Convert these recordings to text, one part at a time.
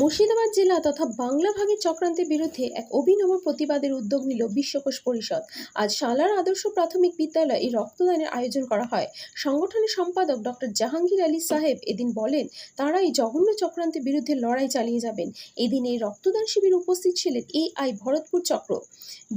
মুর্শিদাবাদ জেলা তথা বাংলা ভাগের চক্রান্তের বিরুদ্ধে এক অভিনব প্রতিবাদের উদ্যোগ নিল বিশ্বকোষ পরিষদ। আজ শালার আদর্শ প্রাথমিক বিদ্যালয়ে এই রক্তদানের আয়োজন করা হয়। সংগঠনের সম্পাদক ডক্টর জাহাঙ্গীর আলী সাহেব এদিন বলেন তারা এই জঘন্য চক্রান্তের বিরুদ্ধে লড়াই চালিয়ে যাবেন। এদিন এই রক্তদান শিবিরে উপস্থিত ছিলেন এ আই ভরতপুর চক্র।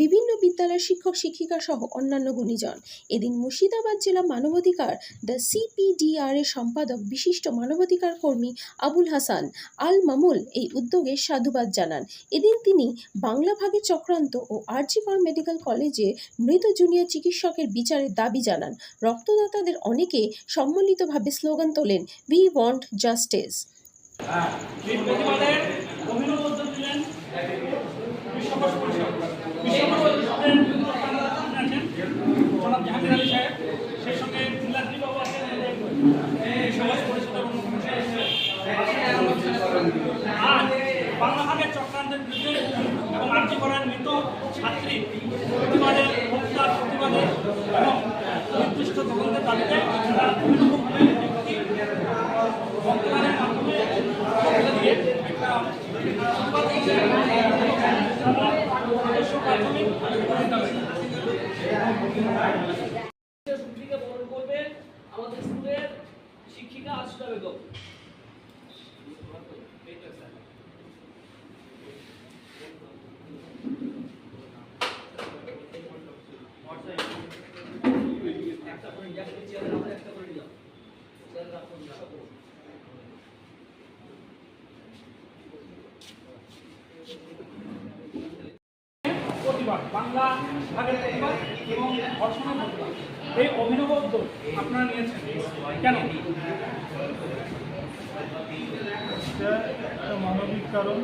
বিভিন্ন বিদ্যালয়ের শিক্ষক, শিক্ষিকা সহ অন্যান্য গুণীজন। এদিন মুর্শিদাবাদ জেলা মানবাধিকার, দ্য সিপিডিআর এর সম্পাদক, বিশিষ্ট মানবাধিকার কর্মী আবুল হাসান, আল মামুল এই উদ্যোগে সাধুবাদ জানান এদিন তিনি বাংলা ভাগের চক্রান্ত ও আরজিকর মেডিকেল কলেজে মৃত জুনিয়র চিকিৎসকের বিচারের দাবি জানান রক্তদাতাদের অনেকে সম্মিলিতভাবে স্লোগান তোলেন উই ওয়ান্ট জাস্টিস বিশ্বকোষ পরিষদ চক্রান্তের বিরুদ্ধে এবং আর্জি করার মৃত ছাত্রী প্রতিবাদের হত্যার প্রতিবাদে এবং নির্দিষ্ট তদন্তের দাবিতে রক্তদানের মাধ্যমে দিয়ে একটা আমাদের শিক্ষিকা আশিতা বেগম একটা করে নিয়ে আসলে চেয়ারে আমাদের একটা করে নিলাম চেয়ারে রাখুন সকল প্রতিবাদ বাংলা মানবিক কারণ।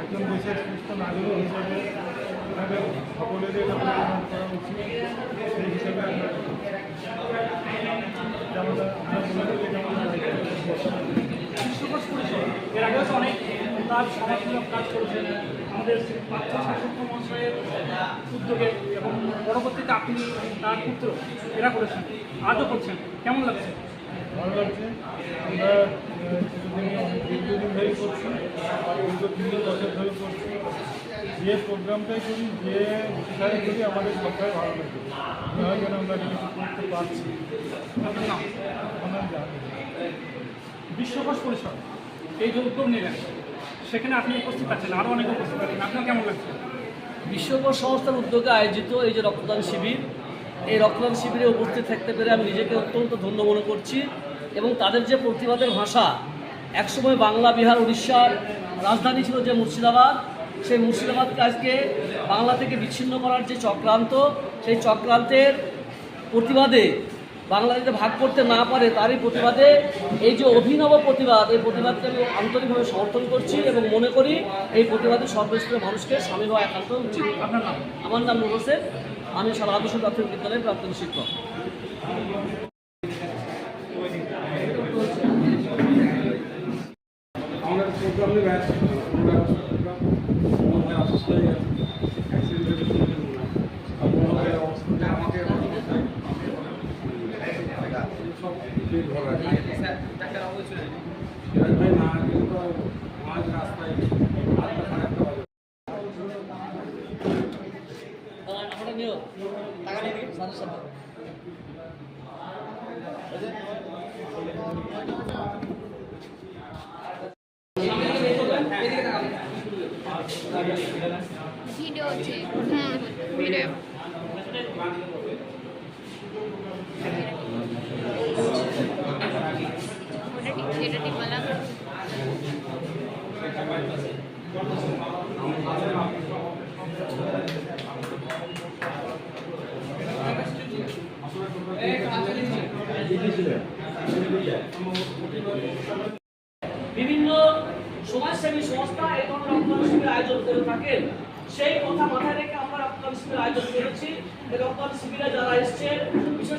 একজন দেশের সুস্থ নাগরিক হিসাবে আমাদের সকলেরই এটা পরিচালনা করা উচিত যেমন আমরা বলে দিই যেমন বিশ্বকোষ পরিষদ এর আগেও তো অনেক তার সমাজমূলক কাজ করেছেন। আমাদের পাঠ্য শাসক মহাশয়ের উদ্যোগে এবং পরবর্তীতে আপনি তার পুত্র এরা করেছেন। আজও করছেন। কেমন লাগছে? ভালো লাগছে। আমরা দীর্ঘদিন ধরেই করছি। দীর্ঘ তিন বছর ধরে করছি। যে প্রোগ্রামটাই করি যে বিষয়ে করি আমাদের সবটাই ভালো লাগে হয় যেন আমরা কিছু করতে পারছি। বিশ্বকোষ পরিষদ এই যে উদ্যোগ নিলেন। সেখানে আপনি উপস্থিত আছেন আরও অনেক উপস্থিত আছেন। আপনার কেমন লাগছে? বিশ্বকোষ সংস্থার উদ্যোগে আয়োজিত এই যে রক্তদান শিবির, এই রক্তদান শিবিরে উপস্থিত থাকতে পেরে আমি নিজেকে অত্যন্ত ধন্য মনে করছি এবং তাদের যে প্রতিবাদের ভাষা, একসময় বাংলা, বিহার উড়িষ্যার রাজধানী ছিল যে মুর্শিদাবাদ, সেই মুর্শিদাবাদকে আজকে বাংলা থেকে বিচ্ছিন্ন করার যে চক্রান্ত, সেই চক্রান্তের প্রতিবাদে বাংলা যাতে ভাগ করতে না পারে তারই প্রতিবাদে এই যে অভিনব প্রতিবাদ এই প্রতিবাদকে আমি আন্তরিকভাবে সমর্থন করছি এবং মনে করি এই প্রতিবাদে সর্বস্তরের মানুষকে সামিল হওয়া একান্ত উচিত আমার নাম নুর হোসেন আমি সারা আদর্শ প্রাথমিক বিদ্যালয়ের প্রাক্তন শিক্ষক আমাদের প্রোগ্রাম নেবে আমাদের আসলে আমাকে সব ধরা ভাই না কিন্তু মাঝ রাস্তায় আটটা সাড়ে আটটা বাজে আমরা নিও টাকা নিয়ে দিই স্যারের সাথে ভিডিও হচ্ছে হুম ভিডিও বিভিন্ন সমাজসেবী সংস্থা এই ধরনের আয়োজন করে থাকেন। সেই কথা মাথায় রেখে আমরা রক্তদান শিবির আয়োজন করেছি। এবং রক্তদান শিবিরে যারা বিশেষ